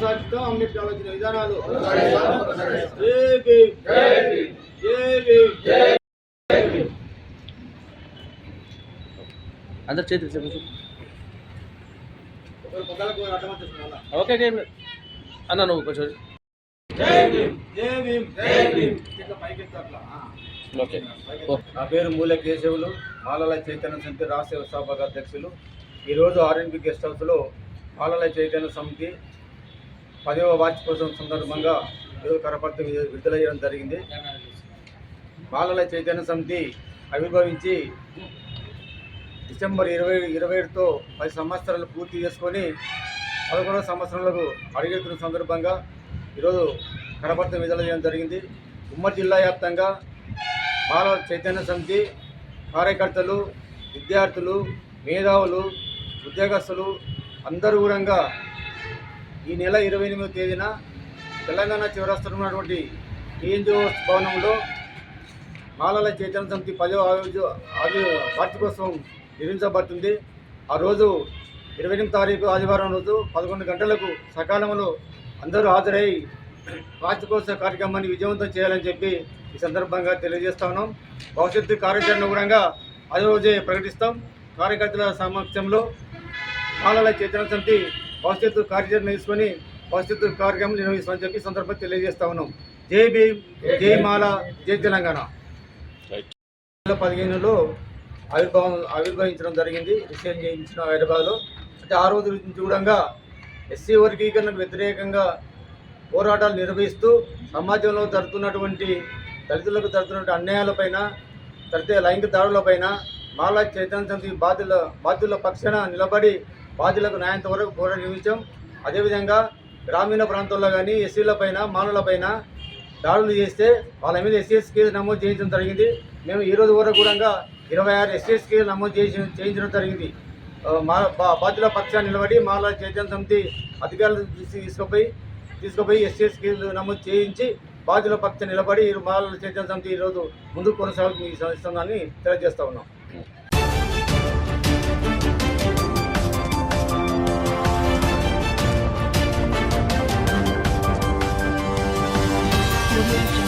కొనసాగిస్తాం అంబేద్కర్ ఆలోచన విధానాలు జై భీమ్. జై భీమ్. అందరు చేతులు చెప్పు ఓకే. అన్న నువ్వు కొంచెం. ఓకే. నా పేరు మూల కేశవులు. మాలల చైతన్య సమితి రాష్ట్ర వ్యవస్థాపక అధ్యక్షులు ఈరోజు ఆర్ఎన్బి గెస్ట్ హౌస్లో మాలల చైతన్య సమితి పదవ వార్షికోత్సవం సందర్భంగా ఈరోజు కరపత్ర విడుదలయ్యడం విడుదల చేయడం జరిగింది. బాలల చైతన్య సమితి ఆవిర్భవించి డిసెంబర్ ఇరవై ఇరవై ఏడుతో పది సంవత్సరాలు పూర్తి చేసుకొని పదకొండవ సంవత్సరాలకు అడుగెత్తున్న సందర్భంగా ఈరోజు కరపత్ర విడుదల చేయడం జరిగింది. ఉమ్మడి జిల్లా వ్యాప్తంగా బాలల చైతన్య సమితి కార్యకర్తలు విద్యార్థులు మేధావులు ఉద్యోగస్తులు అందరూ కూడా ఈ నెల ఇరవై ఎనిమిదో తేదీన తెలంగాణ చివరాస్త్రం ఉన్నటువంటి టీఎన్జిఓ భవనంలో మాలల చైతన్య సమితి పదో ఆవిర్జ వార్షికోత్సవం నిర్వహించబడుతుంది. ఆ రోజు ఇరవై ఎనిమిది తారీఖు ఆదివారం రోజు పదకొండు గంటలకు సకాలంలో అందరూ హాజరై వార్షికోత్సవ కార్యక్రమాన్ని విజయవంతం చేయాలని చెప్పి ఈ సందర్భంగా తెలియజేస్తా ఉన్నాం. భవిష్యత్తు కార్యాచరణ కూడా అదే రోజే ప్రకటిస్తాం. కార్యకర్తల సమక్షంలో మాలల చైతన్య సమితి భవిష్యత్తు కార్యాచరణ తీసుకొని భవిష్యత్తు కార్యక్రమం నిర్వహిస్తామని చెప్పి సందర్భంగా తెలియజేస్తా ఉన్నాం. జై భీమ్ జై మాల జై తెలంగాణ. వేల పదిహేనులో ఆవిర్భావం ఆవిర్భవించడం జరిగింది. రిసైన్ చేయించిన హైదరాబాద్లో. అంటే ఆ రోజు నుంచి కూడా ఎస్సీ వర్గీకరణకు వ్యతిరేకంగా పోరాటాలు నిర్వహిస్తూ సమాజంలో జరుగుతున్నటువంటి దళితులకు జరుగుతున్నటువంటి అన్యాయాలపైన తడితే లైంగిక దాడులపైన మాలా చైతన్య సమితి బాధ్యుల బాధ్యుల పక్షాన నిలబడి బాధ్యులకు న్యాయంత వరకు పోరాటం నిమిషం అదేవిధంగా గ్రామీణ ప్రాంతాల్లో కానీ ఎస్సీలపైన మానులపైన దాడులు చేస్తే వాళ్ళ మీద ఎస్సీఎస్ కేసు నమోదు చేయించడం జరిగింది. మేము ఈ రోజు వరకు కూడా ఇరవై ఆరు ఎస్సీఎస్ కేసు నమోదు చేసి చేయించడం జరిగింది. మా బాధ్యుల పక్షాన్ని నిలబడి మాల చైతన్య సమితి అధికారులు తీసుకుపోయి తీసుకుపోయి ఎస్సీఎస్ కేసులు నమోదు చేయించి బాధ్యుల పక్షాన్ని నిలబడి మాల చైతన్య సమితి ఈరోజు ముందుకు కొనసాగుతుంది ఈ సందర్భాన్ని తెలియజేస్తా ఉన్నాం. Audio